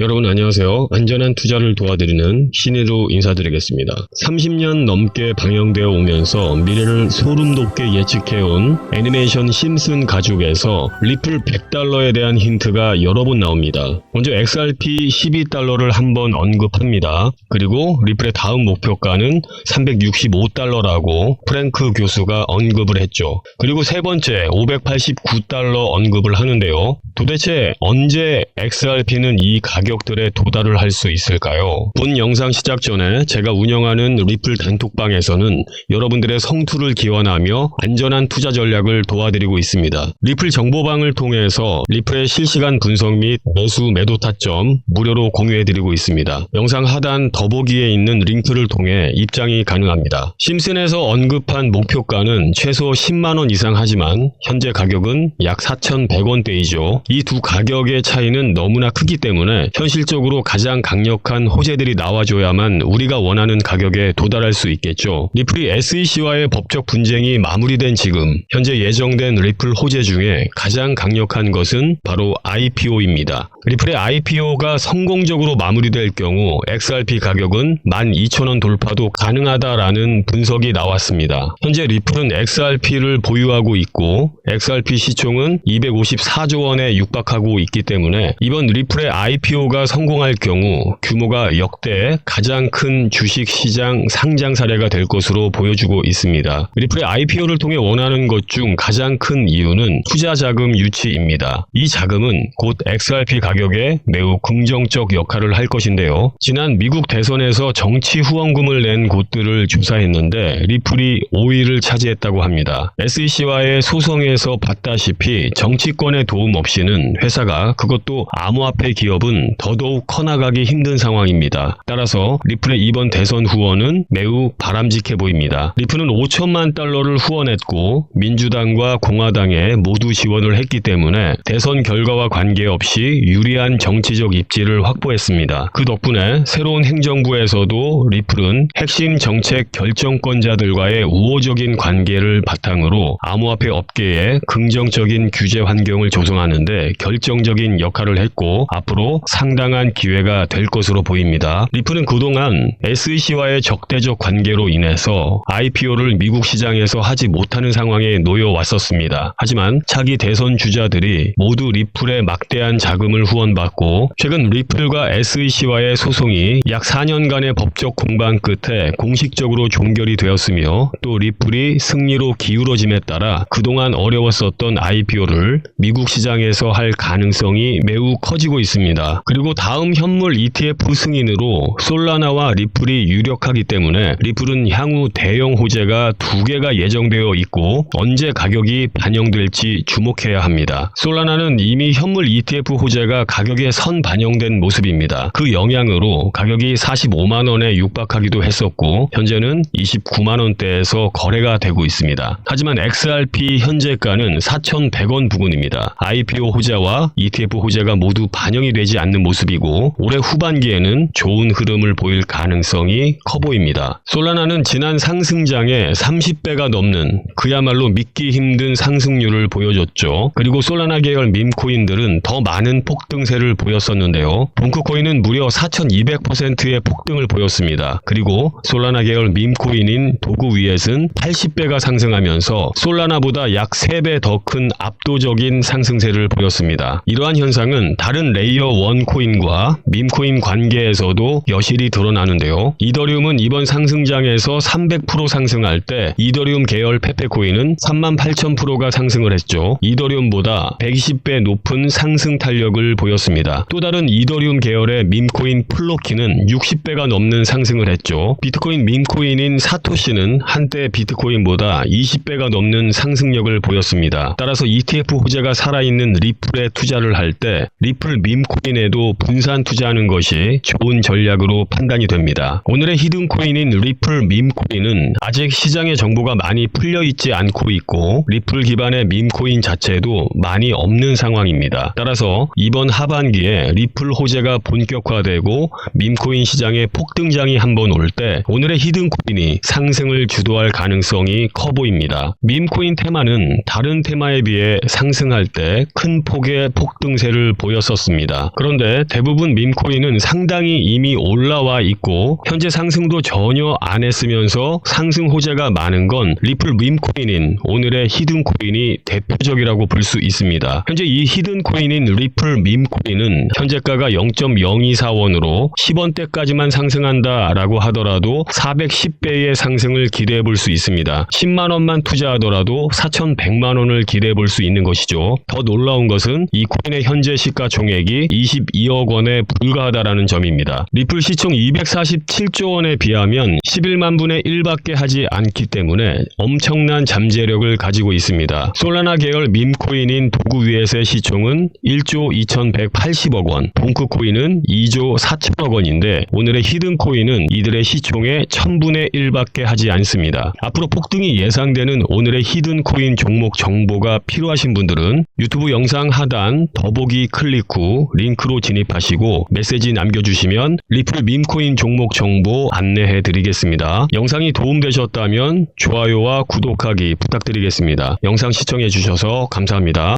여러분 안녕하세요. 안전한 투자를 도와드리는 신의로 인사드리겠습니다. 30년 넘게 방영되어 오면서 미래를 소름 돋게 예측해온 애니메이션 심슨 가족에서 리플 100달러에 대한 힌트가 여러 번 나옵니다. 먼저 XRP 12달러를 한번 언급합니다. 그리고 리플의 다음 목표가는 365달러라고 프랭크 교수가 언급을 했죠. 그리고 세 번째 589달러 언급을 하는데요. 도대체 언제 XRP는 이 가격 들에 도달을 할 수 있을까요? 본 영상 시작 전에 제가 운영하는 리플 단톡방에서는 여러분들의 성투를 기원하며 안전한 투자 전략을 도와드리고 있습니다. 리플 정보방을 통해서 리플의 실시간 분석 및 매수 매도 타점 무료로 공유해드리고 있습니다. 영상 하단 더보기에 있는 링크를 통해 입장이 가능합니다. 심슨에서 언급한 목표가는 최소 10만원 이상 하지만 현재 가격은 약 4,100원대이죠. 이 두 가격의 차이는 너무나 크기 때문에 현실적으로 가장 강력한 호재들이 나와줘야만 우리가 원하는 가격에 도달할 수 있겠죠. 리플이 SEC와의 법적 분쟁이 마무리된 지금 현재 예정된 리플 호재 중에 가장 강력한 것은 바로 IPO입니다. 리플의 IPO가 성공적으로 마무리될 경우 XRP 가격은 12,000원 돌파도 가능하다라는 분석이 나왔습니다. 현재 리플은 XRP를 보유하고 있고 XRP 시총은 254조 원에 육박하고 있기 때문에 이번 리플의 IPO 가 성공할 경우 규모가 역대 가장 큰 주식 시장 상장 사례가 될 것으로 보여주고 있습니다. 리플의 IPO를 통해 원하는 것 중 가장 큰 이유는 투자 자금 유치입니다. 이 자금은 곧 XRP 가격에 매우 긍정적 역할을 할 것인데요. 지난 미국 대선에서 정치 후원금을 낸 곳들을 조사했는데 리플이 5위를 차지했다고 합니다. SEC와의 소송에서 봤다시피 정치권의 도움 없이는 회사가 그것도 암호화폐 기업은 더더욱 커나가기 힘든 상황입니다. 따라서 리플의 이번 대선 후원은 매우 바람직해 보입니다. 리플은 5천만 달러를 후원했고 민주당과 공화당에 모두 지원을 했기 때문에 대선 결과와 관계없이 유리한 정치적 입지를 확보했습니다. 그 덕분에 새로운 행정부에서도 리플은 핵심 정책 결정권자들과의 우호적인 관계를 바탕으로 암호화폐 업계에 긍정적인 규제 환경을 조성하는데 결정적인 역할을 했고 앞으로 상 당한 기회가 될 것으로 보입니다. 리플은 그동안 SEC와의 적대적 관계로 인해서 IPO를 미국 시장에서 하지 못하는 상황에 놓여 왔었습니다. 하지만 차기 대선 주자들이 모두 리플의 막대한 자금을 후원받고 최근 리플과 SEC와의 소송이 약 4년간의 법적 공방 끝에 공식적으로 종결이 되었으며 또 리플이 승리로 기울어짐에 따라 그동안 어려웠었던 IPO를 미국 시장에서 할 가능성이 매우 커지고 있습니다. 그리고 다음 현물 ETF 승인으로 솔라나와 리플이 유력하기 때문에 리플은 향후 대형 호재가 두 개가 예정되어 있고 언제 가격이 반영될지 주목해야 합니다. 솔라나는 이미 현물 ETF 호재가 가격에 선 반영된 모습입니다. 그 영향으로 가격이 45만 원에 육박하기도 했었고 현재는 29만 원대에서 거래가 되고 있습니다. 하지만 XRP 현재가는 4,100원 부근입니다. IPO 호재와 ETF 호재가 모두 반영이 되지 않는 모습이고 올해 후반기에는 좋은 흐름을 보일 가능성이 커 보입니다. 솔라나는 지난 상승장에 30배가 넘는 그야말로 믿기 힘든 상승률을 보여줬죠. 그리고 솔라나 계열 밈코인들은 더 많은 폭등세를 보였었는데요. 본크코인은 무려 4200%의 폭등을 보였습니다. 그리고 솔라나 계열 밈코인인 도구 위엣은 80배가 상승하면서 솔라나보다 약 3배 더 큰 압도적인 상승세를 보였습니다. 이러한 현상은 다른 레이어 1 코인과 밈코인 관계에서도 여실히 드러나는데요. 이더리움은 이번 상승장에서 300% 상승할 때 이더리움 계열 페페코인은 38,000%가 상승을 했죠. 이더리움보다 120배 높은 상승 탄력을 보였습니다. 또 다른 이더리움 계열의 밈코인 플로키는 60배가 넘는 상승을 했죠. 비트코인 밈코인인 사토시는 한때 비트코인보다 20배가 넘는 상승력을 보였습니다. 따라서 ETF 호재가 살아있는 리플에 투자를 할 때 리플 밈코인에도 분산 투자하는 것이 좋은 전략으로 판단이 됩니다. 오늘의 히든 코인인 리플 밈코인은 아직 시장의 정보가 많이 풀려 있지 않고 있고 리플 기반의 밈코인 자체도 많이 없는 상황입니다. 따라서 이번 하반기에 리플 호재가 본격화되고 밈코인 시장의 폭등장이 한번 올 때 오늘의 히든 코인이 상승을 주도할 가능성이 커 보입니다. 밈코인 테마는 다른 테마에 비해 상승할 때 큰 폭의 폭등세를 보였었습니다. 그런데 그런데 대부분 밈코인은 상당히 이미 올라와 있고 현재 상승도 전혀 안 했으면서 상승 호재가 많은 건 리플 밈코인인 오늘의 히든코인이 대표적이라고 볼 수 있습니다. 현재 이 히든코인인 리플 밈코인은 현재가가 0.024원으로 10원대까지만 상승한다 라고 하더라도 410배의 상승을 기대해 볼 수 있습니다. 10만 원만 투자하더라도 4,100만 원을 기대해 볼 수 있는 것이죠. 더 놀라운 것은 이 코인의 현재 시가 총액이 22억 원에 불과하다라는 점입니다. 리플 시총 247조 원에 비하면 11만 분의 1밖에 하지 않기 때문에 엄청난 잠재력을 가지고 있습니다. 솔라나 계열 밈코인인 도구 위에서의 시총은 1조 2180억 원, 봉크코인은 2조 4천억 원인데 오늘의 히든코인은 이들의 시총의 1000분의 1밖에 하지 않습니다. 앞으로 폭등이 예상되는 오늘의 히든코인 종목 정보가 필요하신 분들은 유튜브 영상 하단 더보기 클릭 후 링크로 진입하시고 메시지 남겨주시면 리플 밈코인 종목 정보 안내해 드리겠습니다. 영상이 도움되셨다면 좋아요와 구독하기 부탁드리겠습니다. 영상 시청해 주셔서 감사합니다.